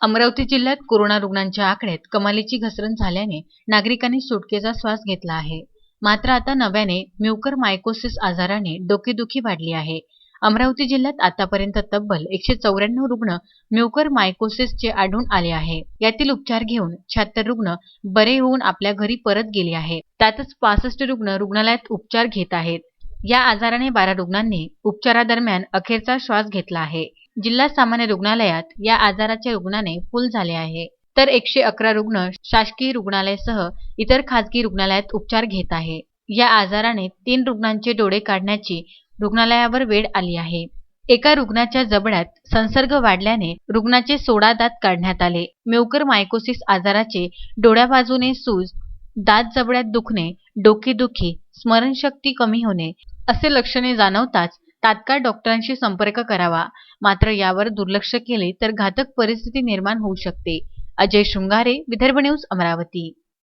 अमरावती जिल्ह्यात कोरोना रुग्णांच्या आकड्यात कमालीची घसरण झाल्याने नागरिकांनी सुटकेचा श्वास घेतला आहे. मात्र आता नव्याने म्युकर मायकोसिस आजाराने डोकेदुखी वाढली आहे. अमरावती जिल्ह्यात आतापर्यंत तब्बल एकशे चौऱ्याण्णव रुग्ण म्युकर मायकोसिसचे आढळून आले आहे. यातील उपचार घेऊन शहात्तर रुग्ण बरे होऊन आपल्या घरी परत गेले आहे. त्यातच पासष्ट रुग्ण रुग्णालयात उपचार घेत आहेत. या आजाराने बारा रुग्णांनी उपचारादरम्यान अखेरचा श्वास घेतला आहे. जिल्हा सामान्य रुग्णालयात या आजाराच्या रुग्णाने फुल झाले आहे. तर एकशे अकरा रुग्ण शासकीय रुग्णालयासह इतर खासगी रुग्णालयात उपचार घेत आहे. या आजाराने तीन रुग्णांचे डोळे काढण्याची रुग्णालयावर वेळ आली आहे. एका रुग्णाच्या जबड्यात संसर्ग वाढल्याने रुग्णाचे सोळा दात काढण्यात आले. म्युकर मायकोसिस आजाराचे डोळ्या बाजूने सूज दात जबड्यात दुखणे डोकेदुखी स्मरणशक्ती कमी होणे असे लक्षणे जाणवताच तात्काळ डॉक्टरांशी संपर्क करावा. मात्र यावर दुर्लक्ष केले तर घातक परिस्थिती निर्माण होऊ शकते. अजय शृंगारे विदर्भ न्यूज अमरावती.